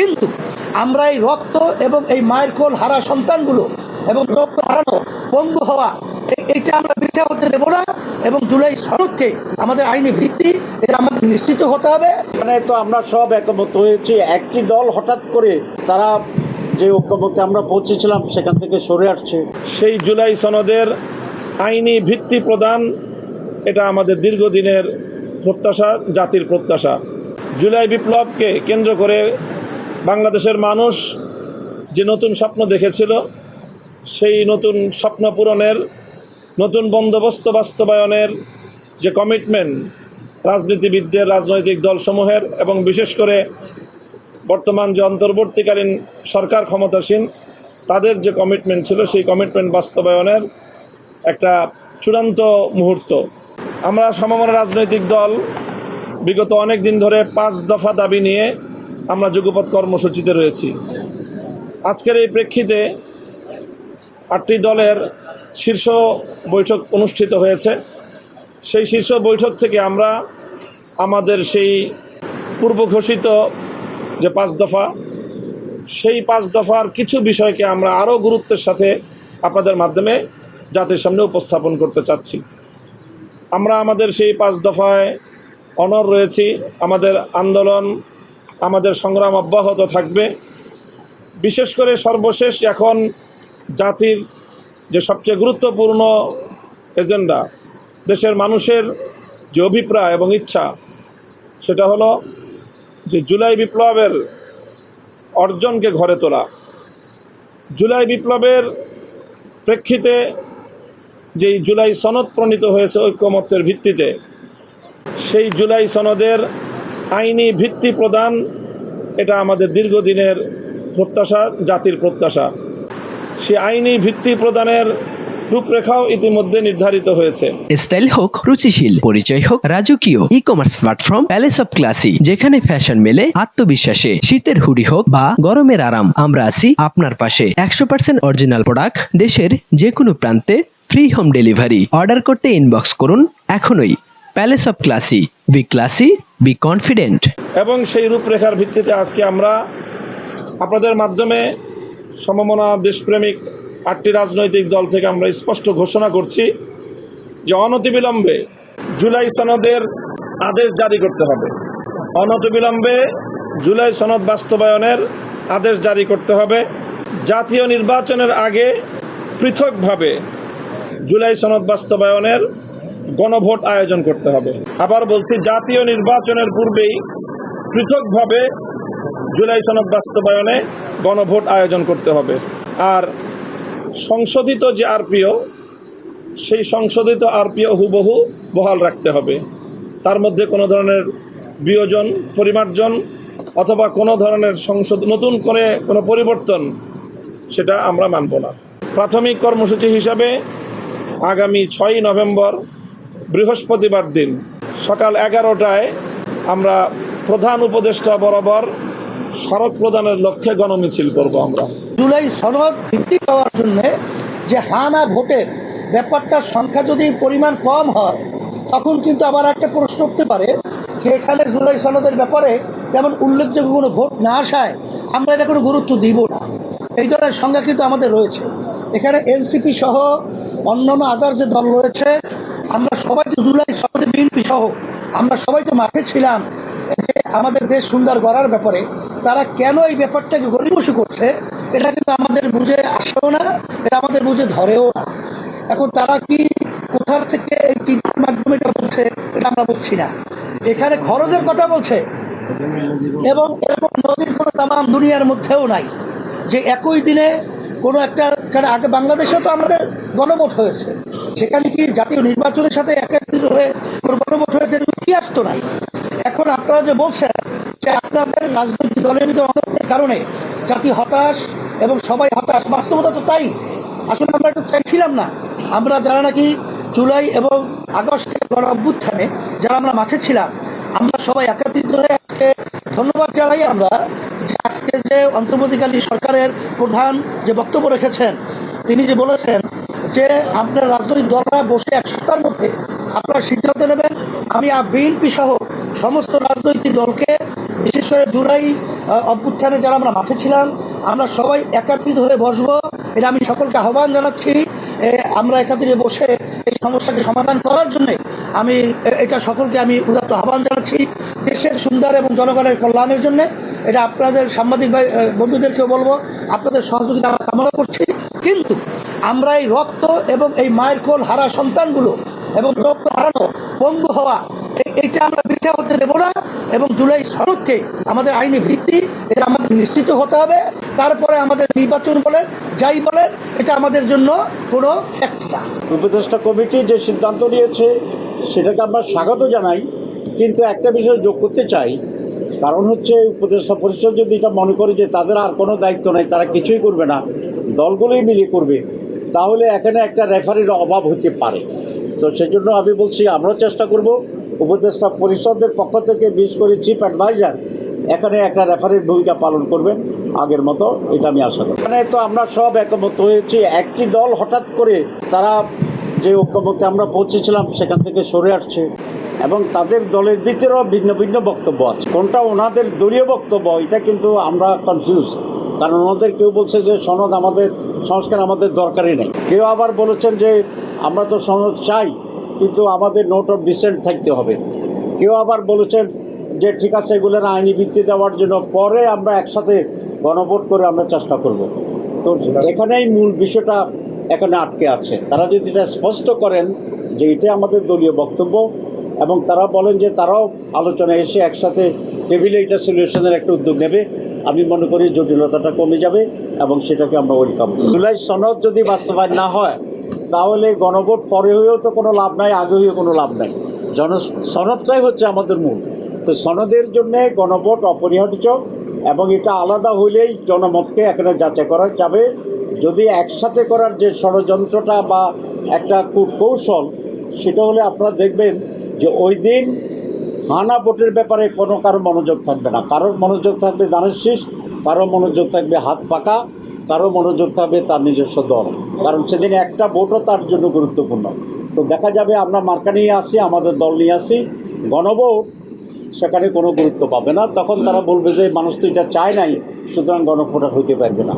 কিন্তু আমরা এই রক্ত এবং এই মায়ের কোল হারা সন্তানগুলো এবং রক্ত হারানো পঙ্গু হওয়া এইটা আমরা বিচার হতে দেবো না এবং জুলাই সনদকে আমাদের আইনি ভিত্তি এটা আমাদের নিশ্চিত হতে হবে। এখানে তো আমরা সব একমত হয়েছি একটি দল হঠাৎ করে তারা যে ঐক্যমতে আমরা পৌঁছেছিলাম সেখান থেকে সরে আসছে। সেই জুলাই সনদের আইনি ভিত্তি প্রদান এটা আমাদের দীর্ঘদিনের প্রত্যাশা জাতির প্রত্যাশা। জুলাই বিপ্লবকে কেন্দ্র করে বাংলাদেশের মানুষ যে নতুন স্বপ্ন দেখেছিল, সেই নতুন স্বপ্ন পূরণের, নতুন বন্দোবস্ত বাস্তবায়নের যে কমিটমেন্ট রাজনীতিবিদদের, রাজনৈতিক দলসমূহের এবং বিশেষ করে বর্তমান যে অন্তর্বর্তীকালীন সরকার ক্ষমতাসীন, তাদের যে কমিটমেন্ট ছিল, সেই কমিটমেন্ট বাস্তবায়নের একটা চূড়ান্ত মুহূর্ত। আমরা সমমনা রাজনৈতিক দল বিগত অনেক দিন ধরে পাঁচ দফা দাবি নিয়ে আমরা যুগপৎ কর্মসূচিতে রয়েছি। আজকের এই প্রেক্ষিতে আটটি দলের শীর্ষ বৈঠক অনুষ্ঠিত হয়েছে। সেই শীর্ষ বৈঠক থেকে আমরা আমাদের সেই পূর্ব ঘোষিত যে পাঁচ দফা, সেই পাঁচ দফার কিছু বিষয়কে আমরা আরও গুরুত্বের সাথে আপনাদের মাধ্যমে জাতির সামনে উপস্থাপন করতে চাচ্ছি। আমরা আমাদের সেই পাঁচ দফায় অনর রয়েছি। আমাদের আন্দোলন আমাদের সংগ্রাম অব্যাহত থাকবে। বিশেষ করে সর্বশেষ এখন জাতির যে সবচেয়ে গুরুত্বপূর্ণ এজেন্ডা, দেশের মানুষের যে অভিপ্রায় এবং ইচ্ছা, সেটা হলো যে জুলাই বিপ্লবের অর্জনকে ঘরে তোলা। জুলাই বিপ্লবের প্রেক্ষিতে যেই জুলাই সনদ প্রণীত হয়েছে ঐক্যমত্যের ভিত্তিতে, সেই জুলাই সনদের আইনি ভিত্তি প্রদান, এটা আমাদের দীর্ঘদিনের প্রত্যাশা, জাতির প্রত্যাশা। সে আইনি ভিত্তি প্রদানের রূপরেখাও ইতিমধ্যে নির্ধারিত হয়েছে। স্টাইল হোক, রুচিশীল, পরিচয় হোক, রাজকীয় e commerce platform Palace of Classy যেখানে ফ্যাশন মেলে, আত্মবিশ্বাসে, শীতের হুডি হোক বা গরমের আরাম, আমরা আছি আপনার পাশে। একশো পার্সেন্ট অরিজিনাল প্রোডাক্ট দেশের যে কোনো প্রান্তে ফ্রি হোম ডেলিভারি অর্ডার করতে ইনবক্স করুন, এখনই। Palace of Classy be classy be confident এবং সেই রূপরেখার ভিত্তিতে আজকে আমরা আপনাদের মাধ্যমে সমমনা দেশপ্রেমিক আটটি রাজনৈতিক দল থেকে আমরা স্পষ্ট ঘোষণা করছি যে অনতিবিলম্বে জুলাই সনদের আদেশ জারি করতে হবে। অনতিবিলম্বে জুলাই সনদ বাস্তবায়নের আদেশ জারি করতে হবে। জাতীয় নির্বাচনের আগে পৃথকভাবে জুলাই সনদ বাস্তবায়নের গণভোট আয়োজন করতে হবে। আবার বলছি, জাতীয় নির্বাচনের পূর্বেই পৃথকভাবে জুলাই সনদ বাস্তবায়নে গণভোট আয়োজন করতে হবে। আর সংশোধিত যে আরপিও, সেই সংশোধিত আরপিও হুবহু বহাল রাখতে হবে। তার মধ্যে কোনো ধরনের বিয়োজন, পরিমার্জন অথবা কোনো ধরনের সংশোধ, নতুন করে কোনো পরিবর্তন, সেটা আমরা মানব না। প্রাথমিক কর্মসূচি হিসাবে আগামী ছয়ই নভেম্বর বৃহস্পতিবার দিন, সকাল এগারোটায় আমরা প্রধান উপদেষ্টা বরাবর স্মারক প্রদানের লক্ষ্যে গণমিছিল করব আমরা। জুলাই সনদ ভিত্তি পাওয়ার জন্য যে হানা ভোটের ব্যাপারটার সংখ্যা যদি পরিমাণ কম হয়, তখন কিন্তু আবার একটা প্রশ্ন উঠতে পারে যে এখানে জুলাই সনদের ব্যাপারে যেমন উল্লেখযোগ্য কোনো ভোট না আসায় আমরা এটা কোনো গুরুত্ব দিব না। এই ধরনের সংখ্যা কিন্তু আমাদের রয়েছে। এখানে এনসিপি সহ অন্যান্য আদার যে দল রয়েছে আমরা সবাই তো জুলাই সনদে বিএনপি সহ, আমরা সবাই তো মাঠে ছিলাম। যে আমাদের দেশ সুন্দর গড়ার ব্যাপারে, তারা কেন এই ব্যাপারটাকে গরিবসী করছে, এটা কিন্তু আমাদের বুঝে আসেও না, এটা আমাদের বুঝে ধরেও না। এখন তারা কি কোথার থেকে এই চিন্তার মাধ্যমে এটা বলছে, এটা আমরা বুঝছি না। এখানে খরচের কথা বলছে, এবং এরকম নদীর কোনো তামাম দুনিয়ার মধ্যেও নাই, যে একই দিনে কোনো একটা কারণ, আগে বাংলাদেশে তো আমাদের গণভোট হয়েছে। সেখানে কি জাতীয় নির্বাচনের সাথে একত্রিত হয়ে গণভোট হয়েছে এরকম ইতিহাস তো নাই। এখন আপনারা যে বলছেন যে আপনাদের রাজনৈতিক দলের অনেকের কারণে জাতি হতাশ এবং সবাই হতাশ, বাস্তবতা তো তাই। আসলে আমরা একটু চাইছিলাম না। আমরা যারা নাকি জুলাই এবং আগস্টের গণ অভ্যুত্থানে, যারা আমরা মাঠে ছিলাম, আমরা সবাই একত্রিত হয়ে আজকে ধন্যবাদ জানাই আমরা আজকে যে অন্তর্বর্তীকালীন সরকারের প্রধান যে বক্তব্য রেখেছেন, তিনি যে বলেছেন যে আপনার রাজনৈতিক দলরা বসে এক সপ্তাহের মধ্যে আপনারা সিদ্ধান্ত নেবেন। আমি বিএনপি সহ সমস্ত রাজনৈতিক দলকে, বিশেষ করে জুলাই অভ্যুত্থানে যারা আমরা মাঠে ছিলাম, আমরা সবাই একাত্রিত হয়ে বসবো। এটা আমি সকলকে আহ্বান জানাচ্ছি আমরা একাত্রিত বসে এই সমস্যাকে সমাধান করার জন্যে আমি এটা সকলকে আমি উদাত্ত আহ্বান জানাচ্ছি। দেশের সুন্দর এবং জনগণের কল্যাণের জন্য এটা আপনাদের সাংবাদিক ভাই বন্ধুদেরকেও বলব, আপনাদের সহযোগিতা আমরা কামনা করছি। কিন্তু আমরা এই রক্ত এবং এই মায়ের কোল হারা সন্তানগুলো এবং রক্ত হারানো পঙ্গু হওয়া এইটা আমরা মিথ্যা হতে দেবো না এবং জুলাই সনদকে আমাদের আইনি ভিত্তি, এটা আমাদের নিশ্চিত হতে হবে। তারপরে আমাদের নির্বাচন বলেন, যাই বলেন, এটা আমাদের জন্য কোনো ফ্যাক্ট না। উপদেষ্টা কমিটি যে সিদ্ধান্ত নিয়েছে, সেটাকে আমরা স্বাগত জানাই। কিন্তু একটা বিষয় যোগ করতে চাই কারণ হচ্ছে উপদেষ্টা পরিষদ যদি এটা মনে করে যে তাদের আর কোনো দায়িত্ব নেই, তারা কিছুই করবে না, দলগুলোই মিলিয়ে করবে, তাহলে এখানে একটা রেফারির অভাব হতে পারে। তো সেই জন্য আমি বলছি, আমরাও চেষ্টা করব উপদেষ্টা পরিষদের পক্ষ থেকে, বিশেষ করে চিফ অ্যাডভাইজার এখানে একটা রেফারির ভূমিকা পালন করবেন। আগের মতো এটা আমি আশা করি। এখানে তো আমরা সব একমত হয়েছি, একটি দল হঠাৎ করে তারা যে ঐক্যমতে আমরা পৌঁছেছিলাম, সেখান থেকে সরে আসছে। এবং তাদের দলের ভিতরেও ভিন্ন ভিন্ন বক্তব্য আছে। কোনটা ওনাদের দলীয় বক্তব্য, এটা কিন্তু আমরা কনফিউজ কারণ ওনাদের কেউ বলছে যে সনদ আমাদের, সংস্কার আমাদের দরকারই নেই। কেউ আবার বলেছেন যে আমরা তো সনদ চাই, কিন্তু আমাদের নোট অফ ডিসেন্ট থাকতে হবে। কেউ আবার বলেছেন যে ঠিক আছে এগুলোর আইনি ভিত্তি দেওয়ার জন্য পরে আমরা একসাথে গণভোট করে আমরা চেষ্টা করব। তো এখানেই মূল বিষয়টা এখানে আটকে আছে। তারা যদি এটা স্পষ্ট করেন যে এটা আমাদের দলীয় বক্তব্য এবং তারা বলেন যে তারাও আলোচনায় এসে একসাথে টেবিলে এটা সলিউশনের একটা উদ্যোগ নেবে। আমি মনে করি জটিলতাটা কমে যাবে এবং সেটাকে আমরা ওয়েলকাম জুলাই সনদ যদি বাস্তবায়ন না হয়, তাহলে গণভোট পরে হয়েও তো কোনো লাভ নাই, আগে হয়েও কোনো লাভ নাই। জন সনদটাই হচ্ছে আমাদের মূল। তো সনদের জন্য গণভোট অপরিহার্য এবং এটা আলাদা হইলেই জনমতকে এখানে যাচাই করা যাবে। যদি একসাথে করার যে ষড়যন্ত্রটা বা একটা কূট- কৌশল সেটা হলে আপনারা দেখবেন যে ওই দিন হানা ভোটের ব্যাপারে কোনো কারও মনোযোগ থাকবে না। কারোর মনোযোগ থাকবে দানের শীষ, কারও মনোযোগ থাকবে হাত পাকা, কারও মনোযোগ থাকবে তার নিজস্ব দল। কারণ সেদিন একটা ভোটও তার জন্য গুরুত্বপূর্ণ। তো দেখা যাবে আমরা মার্কা নিয়ে আসি, আমাদের দল নিয়ে আসি, গণভোট সেখানে কোনো গুরুত্ব পাবে না। তখন তারা বলবে যে মানুষ তো এটা চায় নাই, সুতরাং গণভোটার হইতে পারবে না।